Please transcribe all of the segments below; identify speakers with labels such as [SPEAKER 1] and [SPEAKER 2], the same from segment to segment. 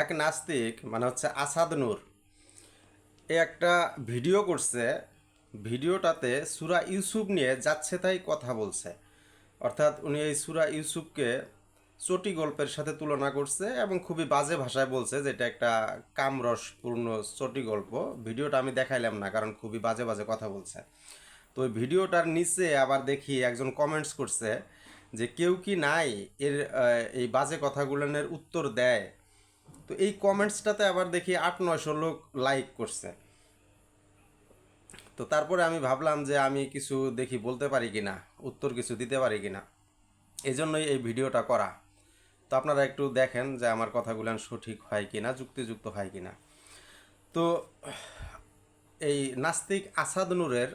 [SPEAKER 1] এক নাস্তিক মানে হচ্ছে আসাদ নূর, এ একটা ভিডিও করছে। ভিডিওটাতে সুরা ইউসুফ নিয়ে যাচ্ছে তাই কথা বলছে। অর্থাৎ উনি এই সুরা ইউসুফকে চটি গল্পের সাথে তুলনা করছে এবং খুবই বাজে ভাষায় বলছে যে এটা একটা কামরসপূর্ণ চটি গল্প। ভিডিওটা আমি দেখাইলাম না, কারণ খুবই বাজে বাজে কথা বলছে। তো ওই ভিডিওটার নিচে আবার দেখি একজন কমেন্টস করছে যে কেউ কি নাই এর এই বাজে কথাগুলোর উত্তর দেয়। তো এই কমেন্টসটাতে আবার দেখি আট, নয়শো লোক লাইক করছে। তো তারপরে আমি ভাবলাম যে আমি কিছু দেখি বলতে পারি কিনা, উত্তর কিছু দিতে পারি কিনা। এই জন্যই এই ভিডিওটা করা। তো আপনারা একটু দেখেন যে আমার কথাগুলো সঠিক হয় কিনা, যুক্তিযুক্ত হয় কিনা। তো এই নাস্তিক আসাদ নূরের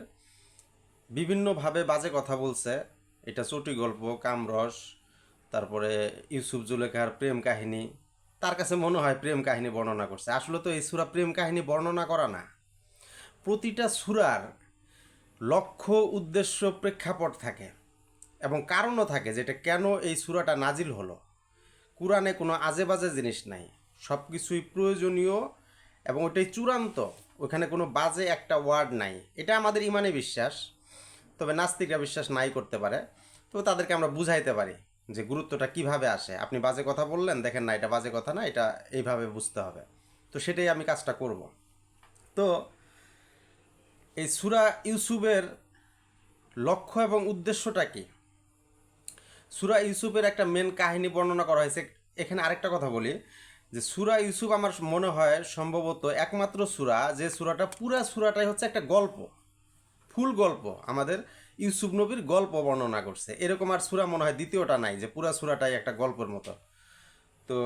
[SPEAKER 1] বিভিন্নভাবে বাজে কথা বলছে। এটা চটি গল্প, কামরস, তারপরে ইউসুফ জুলেখার প্রেম কাহিনী তার কাছে মনে হয় প্রেম কাহিনী বর্ণনা করছে। আসলে তো এই সুরা প্রেম কাহিনী বর্ণনা করা না। প্রতিটা সুরার লক্ষ্য, উদ্দেশ্য, প্রেক্ষাপট থাকে এবং কারণও থাকে যেটা কেন এই সুরাটা নাজিল হলো। কোরআনে কোনো আজে বাজে জিনিস নাই। সব কিছুই প্রয়োজনীয় এবং ওটাই চূড়ান্ত। ওখানে কোনো বাজে একটা ওয়ার্ড নাই। এটা আমাদের ইমানে বিশ্বাস, তবে নাস্তিকরা বিশ্বাস নাই করতে পারে। তো তাদেরকে আমরা বুঝাইতে পারি। যে গুরুত্বটা কীভাবে আসে? আপনি বাজে কথা বললেন, দেখেন না, এটা বাজে কথা না, এটা এইভাবে বুঝতে হবে। তো সেটাই আমি কাজটা করব। তো এই সুরা ইউসুফের লক্ষ্য এবং উদ্দেশ্যটা কি? সুরা ইউসুফের একটা মেন কাহিনী বর্ণনা করা হয়েছে। এখানে আরেকটা কথা বলি, যে সুরা ইউসুফ আমার মনে হয় সম্ভবত একমাত্র সুরা, যে সুরাটা পুরা সুরাটাই হচ্ছে একটা গল্প, ফুল গল্প আমাদের। ইউসুফ নবীর গল্প বর্ণনা করছে। এরকম আর সুরা মনে হয় দ্বিতীয়টা নাই যে পুরা সুরাটাই একটা গল্পের মতো। তো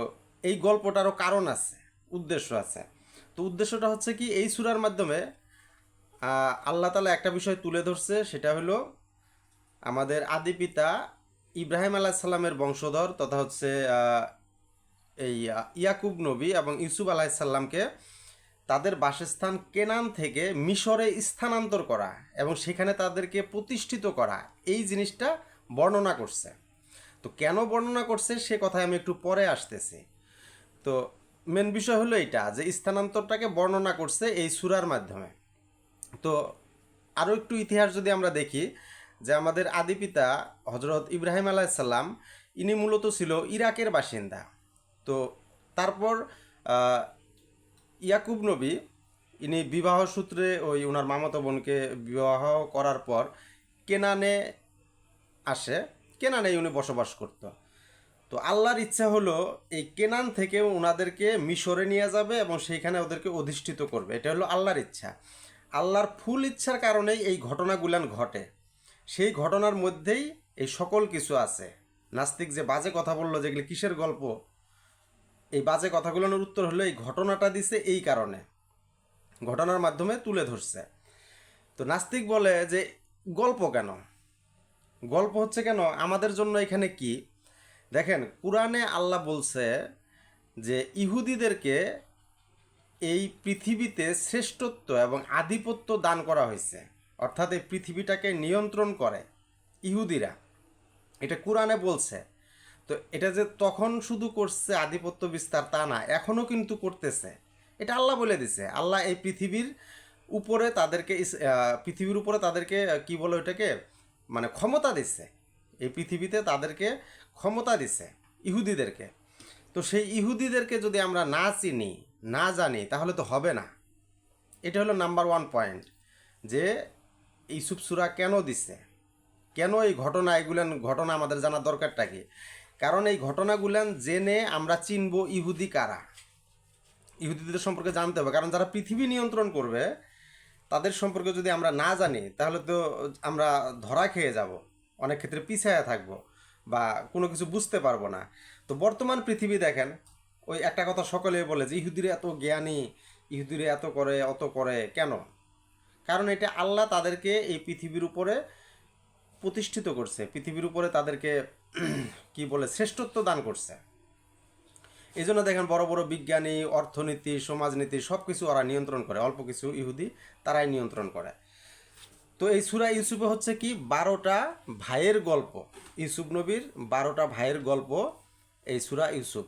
[SPEAKER 1] এই গল্পটারও কারণ আছে, উদ্দেশ্য আছে। তো উদ্দেশ্যটা হচ্ছে কি, এই সুরার মাধ্যমে আল্লাহ তালা একটা বিষয় তুলে ধরছে, সেটা হলো আমাদের আদি পিতা ইব্রাহিম আলাহ সাল্লামের বংশধর তথা হচ্ছে এই ইয়াকুব নবী এবং ইউসুফ আলাহিসাল্লামকে তাদের বাসস্থান কেনান থেকে মিশরে স্থানান্তর করা এবং সেখানে তাদেরকে প্রতিষ্ঠিত করা। এই জিনিসটা বর্ণনা করছে। তো কেন বর্ণনা করছে সে কথায় আমি একটু পরে আসতেছি। তো মেন বিষয় হলো এটা যে স্থানান্তরটাকে বর্ণনা করছে এই সুরার মাধ্যমে। তো আরও একটু ইতিহাস যদি আমরা দেখি, যে আমাদের আদি পিতা হজরত ইব্রাহিম আলাইসাল্লাম ইনি মূলত ছিল ইরাকের বাসিন্দা। তো তারপর ইয়াকুব নবী, ইনি বিবাহ সূত্রে ওই ওনার মামাতো বোনকে বিবাহ করার পর কেনানে আসে। কেনানে উনি বসবাস করতো। তো আল্লাহর ইচ্ছা হলো এই কেনান থেকে ওনাদেরকে মিশরে নিয়ে যাবে এবং সেইখানে ওদেরকে অধিষ্ঠিত করবে। এটা হলো আল্লাহর ইচ্ছা। আল্লাহর ফুল ইচ্ছার কারণেই এই ঘটনাগুলান ঘটে। সেই ঘটনার মধ্যেই এই সকল কিছু আছে। নাস্তিক যে বাজে কথা বলল যেগুলি কিসের গল্প? এই বাজে কথাগুলোর উত্তর হলো, এই ঘটনাটা দিছে এই কারণে। ঘটনার মাধ্যমে তুলে ধরছে। তো নাস্তিক বলে যে, গল্প কেন? গল্প হচ্ছে কেন? আমাদের জন্য এখানে কি? দেখেন, কোরআনে আল্লাহ বলছে যে, ইহুদিদেরকে এই পৃথিবীতে শ্রেষ্ঠত্ব এবং আধিপত্য দান করা হয়েছে। অর্থাৎ এই পৃথিবীটাকে নিয়ন্ত্রণ করে ইহুদিরা। এটা কোরআনে বলছে। তো এটা যে তখন শুধু করছে আধিপত্য বিস্তার তা না, এখনও কিন্তু করতেছে। এটা আল্লাহ বলে দিছে। আল্লাহ এই পৃথিবীর উপরে তাদেরকে পৃথিবীর উপরে তাদেরকে কি বলে ওইটাকে? মানে ক্ষমতা দিচ্ছে এই পৃথিবীতে তাদেরকে ক্ষমতা দিছে, ইহুদিদেরকে। তো সেই ইহুদিদেরকে যদি আমরা না চিনি, না জানি, তাহলে তো হবে না। এটা হলো নাম্বার ওয়ান পয়েন্ট, যে ইসুফ সুরা কেন দিছে? কেন এই ঘটনা, এগুলান ঘটনা আমাদের জানার দরকারটা কি? কারণ এই ঘটনাগুলান জেনে আমরা চিনব ইহুদি কারা। ইহুদিদের সম্পর্কে জানতে হবে, কারণ যারা পৃথিবী নিয়ন্ত্রণ করবে, তাদের সম্পর্কে যদি আমরা না জানি, তাহলে তো আমরা ধরা খেয়ে যাব, অনেক ক্ষেত্রে পিছায়া থাকব বা কোনো কিছু বুঝতে পারব না। তো বর্তমান পৃথিবী দেখেন, ওই একটা কথা সকলে বলে যে, ইহুদিরা এত জ্ঞানী, ইহুদিরা এত করে, অত করে, কেন? কারণ এটা আল্লাহ তাদেরকে এই পৃথিবীর উপরে প্রতিষ্ঠিত করছে, পৃথিবীর উপরে তাদেরকে কি বলে, শ্রেষ্ঠত্ব দান করছে। এই জন্য দেখেন বড় বড় বিজ্ঞানী, অর্থনীতি, সমাজনীতি সব কিছু ওরা নিয়ন্ত্রণ করে, অল্প কিছু ইহুদি তারাই নিয়ন্ত্রণ করে। তো এই সুরা ইউসুফে হচ্ছে কি, বারোটা ভাইয়ের গল্প, ইউসুফ নবীর বারোটা ভাইয়ের গল্প এই সুরা ইউসুফ।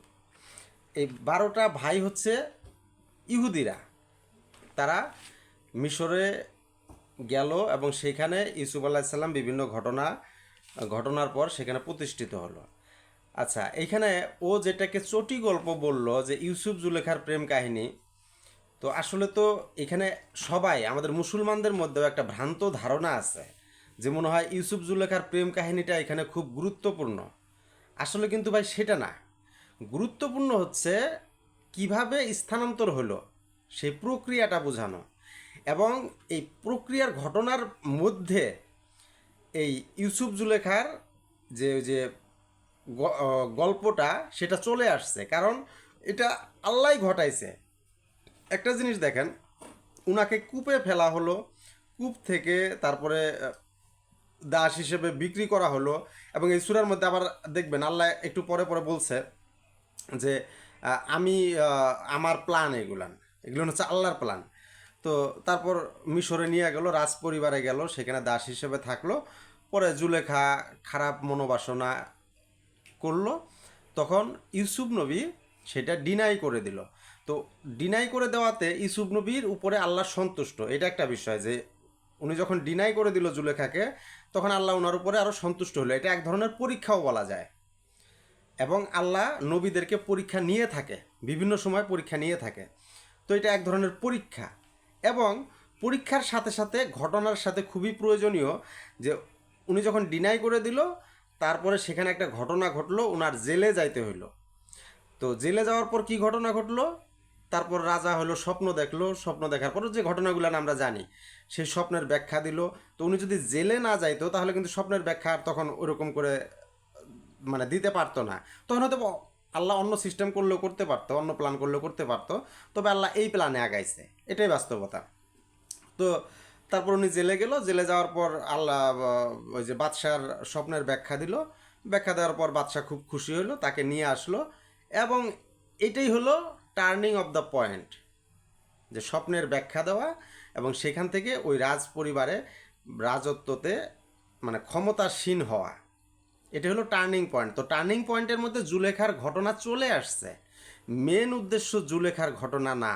[SPEAKER 1] এই বারোটা ভাই হচ্ছে ইহুদিরা। তারা মিশরে গেল এবং সেখানে ইউসুফ আলাহিসাল্লাম বিভিন্ন ঘটনা ঘটনার পর সেখানে প্রতিষ্ঠিত হলো। আচ্ছা এইখানে ও যেটাকে চটি গল্প বলল যে ইউসুফ জুলেখার প্রেম কাহিনী, তো আসলে তো এখানে সবাই, আমাদের মুসলমানদের মধ্যেও একটা ভ্রান্ত ধারণা আছে যে মনে হয় ইউসুফ জুলেখার প্রেম কাহিনীটা এখানে খুব গুরুত্বপূর্ণ। আসলে কিন্তু ভাই সেটা না। গুরুত্বপূর্ণ হচ্ছে কীভাবে স্থানান্তর হলো, সেই প্রক্রিয়াটা বোঝানো। এবং এই প্রক্রিয়ার ঘটনার মধ্যে এই ইউসুফ জুলেখার যে যে গল্পটা সেটা চলে আসছে। কারণ এটা আল্লাহ ঘটাইছে। একটা জিনিস দেখেন, উনাকে কূপে ফেলা হলো, কূপ থেকে তারপরে দাস হিসেবে বিক্রি করা হলো এবং এই সুরার মধ্যে আবার দেখবেন আল্লাহ একটু পরে পরে বলছে যে আমি আমার প্ল্যান এগুলান। এগুলো হচ্ছে আল্লাহর প্ল্যান তো তারপর মিশরে নিয়ে গেল রাজ পরিবারে গেল, সেখানে দাস হিসেবে থাকল। পরে জুলেখা খারাপ মনোবাসনা করল। তখন ইউসুফ নবী সেটা ডিনাই করে দিল। তো ডিনাই করে দেওয়াতে ইউসুফ নবীর উপরে আল্লাহ সন্তুষ্ট। এটা একটা বিষয় যে, উনি যখন ডিনাই করে দিল জুলেখাকে, তখন আল্লাহ ওনার উপরে আরও সন্তুষ্ট হলো। এটা এক ধরনের পরীক্ষাও বলা যায়। এবং আল্লাহ নবীদেরকে পরীক্ষা নিয়ে থাকে, বিভিন্ন সময় পরীক্ষা নিয়ে থাকে। তো এটা এক ধরনের পরীক্ষা। এবং পরীক্ষার সাথে সাথে ঘটনার সাথে খুবই প্রয়োজনীয় যে উনি যখন ডিনাই করে দিল, তারপরে সেখানে একটা ঘটনা ঘটলো ওনার জেলে যাইতে হইল। তো জেলে যাওয়ার পর কি ঘটনা ঘটলো? তারপর রাজা হলো, স্বপ্ন দেখল। স্বপ্ন দেখার পর যে ঘটনাগুলো আমরা জানি, সেই স্বপ্নের ব্যাখ্যা দিল। তো উনি যদি জেলে না যাইতো, তাহলে কিন্তু স্বপ্নের ব্যাখ্যা আর তখন ওরকম করে মানে দিতে পারতো না। তখন হয়তো আল্লাহ অন্য সিস্টেম করলেও করতে পারতো, অন্য প্ল্যান করলেও করতে পারতো। তবে আল্লাহ এই প্ল্যানে আগাইছে। এটাই বাস্তবতা। তো তারপর উনি জেলে গেল। জেলে যাওয়ার পর আল্লাহ ওই যে বাদশার স্বপ্নের ব্যাখ্যা দিল। ব্যাখ্যা দেওয়ার পর বাদশাহ খুব খুশি হলো, তাকে নিয়ে আসলো। এবং এটাই হলো টার্নিং অফ দ্য পয়েন্ট যে স্বপ্নের ব্যাখ্যা দেওয়া এবং সেখান থেকে ওই রাজ পরিবারে রাজত্বতে মানে ক্ষমতাসীন হওয়া। এটা হলো টার্নিং পয়েন্ট তো টার্নিং পয়েন্টের মধ্যে জুলেখার ঘটনা চলে আসছে। মেন উদ্দেশ্য জুলেখার ঘটনা না।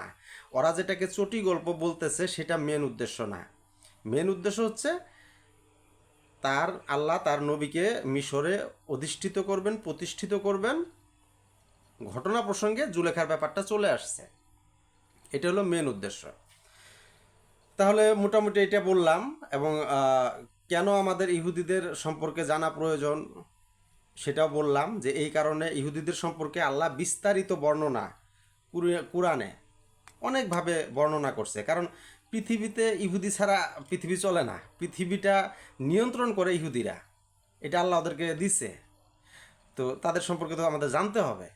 [SPEAKER 1] ওরা যেটাকে চটি গল্প বলতেছে, সেটা মেন উদ্দেশ্য না। মেন উদ্দেশ্য হচ্ছে, তার আল্লাহ তার নবীকে মিশরে অধিষ্ঠিত করবেন, প্রতিষ্ঠিত করবেন। ঘটনা প্রসঙ্গে জুলেখার ব্যাপারটা চলে আসছে। এটা হলো মেন উদ্দেশ্য। তাহলে মোটামুটি এটা বললাম এবং কেন আমাদের ইহুদিদের সম্পর্কে জানা প্রয়োজন সেটাও বললাম যে এই কারণে ইহুদিদের সম্পর্কে আল্লাহ বিস্তারিত বর্ণনা কুরআ- কুরআনে অনেকভাবে বর্ণনা করছে। কারণ পৃথিবীতে ইহুদি ছাড়া পৃথিবী চলে না। পৃথিবীটা নিয়ন্ত্রণ করে ইহুদিরা। এটা আল্লাহ ওদেরকে দিছে। তো তাদের সম্পর্কে তো আমাদের জানতে হবে।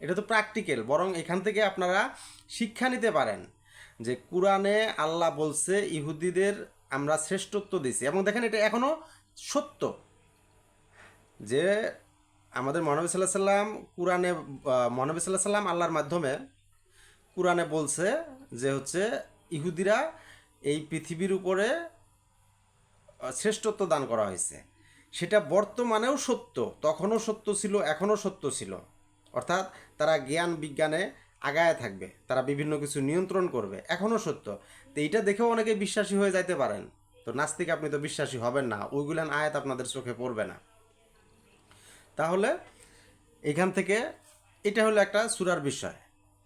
[SPEAKER 1] এটা তো প্র্যাকটিক্যাল বরং এখান থেকে আপনারা শিক্ষা নিতে পারেন যে কোরআনে আল্লাহ বলছে ইহুদিদের আমরা শ্রেষ্ঠত্ব দিছি এবং দেখেন এটা এখনও সত্য যে আমাদের মহানবী সাল্লাহ সাল্লাম কোরআনে মহানবী সাল্লাহ সাল্লাম আল্লাহর মাধ্যমে কোরআনে বলছে যে হচ্ছে ইহুদিরা এই পৃথিবীর উপরে শ্রেষ্ঠত্ব দান করা হয়েছে। সেটা বর্তমানেও সত্য, তখনও সত্য ছিল, এখনও সত্য ছিল। অর্থাৎ তারা জ্ঞান বিজ্ঞানে আগায় থাকবে, তারা বিভিন্ন কিছু নিয়ন্ত্রণ করবে। এখনও সত্য। তো এইটা দেখেও অনেকে বিশ্বাসী হয়ে যাইতে পারেন। তো নাস্তিক আপনি তো বিশ্বাসী হবেন না, ওইগুলান আয়াত আপনাদের চোখে পড়বে না। তাহলে এখান থেকে এটা হলো একটা সুরার বিষয়।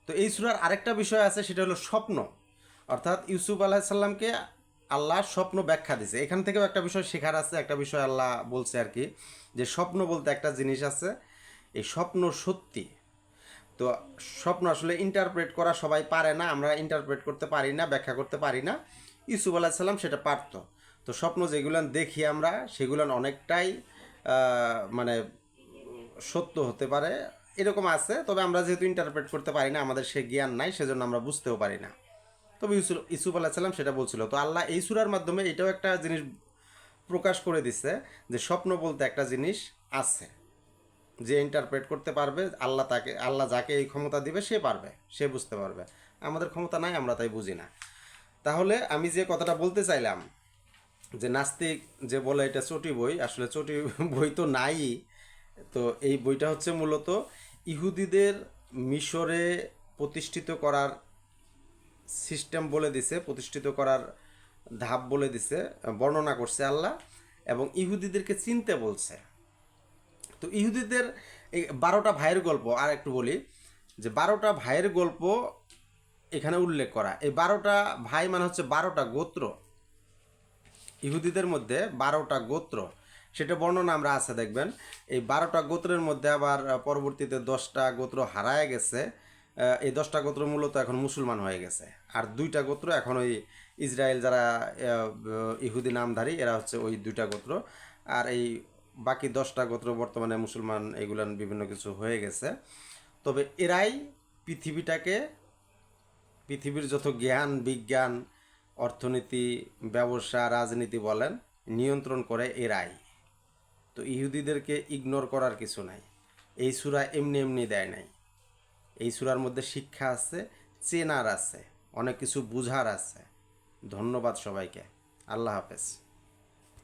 [SPEAKER 1] তো এই সুরার আরেকটা বিষয় আছে, সেটা হলো স্বপ্ন। অর্থাৎ ইউসুফ আলাহিসাল্লামকে আল্লাহ স্বপ্ন ব্যাখ্যা দিছে। এখান থেকেও একটা বিষয় শেখার আছে, একটা বিষয় আল্লাহ বলছে আর কি, যে স্বপ্ন বলতে একটা জিনিস আছে, এই স্বপ্ন সত্যি। তো স্বপ্ন আসলে ইন্টারপ্রেট করা সবাই পারে না, আমরা ইন্টারপ্রেট করতে পারি না, ব্যাখ্যা করতে পারি না। ইউসুফ আলাহিসাল্লাম সেটা পারতো। তো স্বপ্ন যেগুলান দেখি আমরা সেগুলান অনেকটাই মানে সত্য হতে পারে। এরকম আছে, তবে আমরা যেহেতু ইন্টারপ্রেট করতে পারি না, আমাদের সে জ্ঞান নাই, সেজন্য আমরা বুঝতেও পারি না। তবে ইউসুফ ইসুফ আলাহিসাল্লাম সেটা বলছিল। তো আল্লাহ এই সুরার মাধ্যমে এটাও একটা জিনিস প্রকাশ করে দিচ্ছে যে স্বপ্ন বলতে একটা জিনিস আছে। যে ইন্টারপ্রেট করতে পারবে, আল্লাহ তাকে, আল্লাহ যাকে এই ক্ষমতা দিবে, সে পারবে, সে বুঝতে পারবে। আমাদের ক্ষমতা নাই, আমরা তাই বুঝি না। তাহলে আমি যে কথাটা বলতে চাইলাম, যে নাস্তিক যে বলে এটা চটি বই, আসলে চটি বই তো নাই। তো এই বইটা হচ্ছে মূলত ইহুদিদের মিশরে প্রতিষ্ঠিত করার সিস্টেম বলে দিছে, প্রতিষ্ঠিত করার ধাপ বলে দিছে, বর্ণনা করছে আল্লাহ, এবং ইহুদিদেরকে চিনতে বলছে। তো ইহুদিদের এই বারোটা ভাইয়ের গল্প আর একটু বলি, যে বারোটা ভাইয়ের গল্প এখানে উল্লেখ করা। এই বারোটা ভাই মানে হচ্ছে বারোটা গোত্র। ইহুদিদের মধ্যে বারোটা গোত্র। সেটা বর্ণনা আমরা আছে, দেখবেন। এই বারোটা গোত্রের মধ্যে আবার পরবর্তীতে দশটা গোত্র হারায় গেছে। এই দশটা গোত্র মূলত এখন মুসলমান হয়ে গেছে। আর দুইটা গোত্র এখন ওই ইসরায়েল যারা ইহুদি নামধারী, এরা হচ্ছে ওই দুইটা গোত্র। আর এই বাকি দশটা গোত্র বর্তমানে মুসলমান, এগুলান বিভিন্ন কিছু হয়ে গেছে। তবে এরাই পৃথিবীটাকে, পৃথিবীর যত জ্ঞান, বিজ্ঞান, অর্থনীতি, ব্যবসা, রাজনীতি বলেন, নিয়ন্ত্রণ করে এরাই। তো ইহুদিদেরকে ইগনোর করার কিছু নাই। এই সুরা এমনি এমনি দেয় নাই। এই সুরার মধ্যে শিক্ষা আছে, চেনার আছে, অনেক কিছু বুঝার আছে। ধন্যবাদ সবাইকে। আল্লাহ হাফেজ।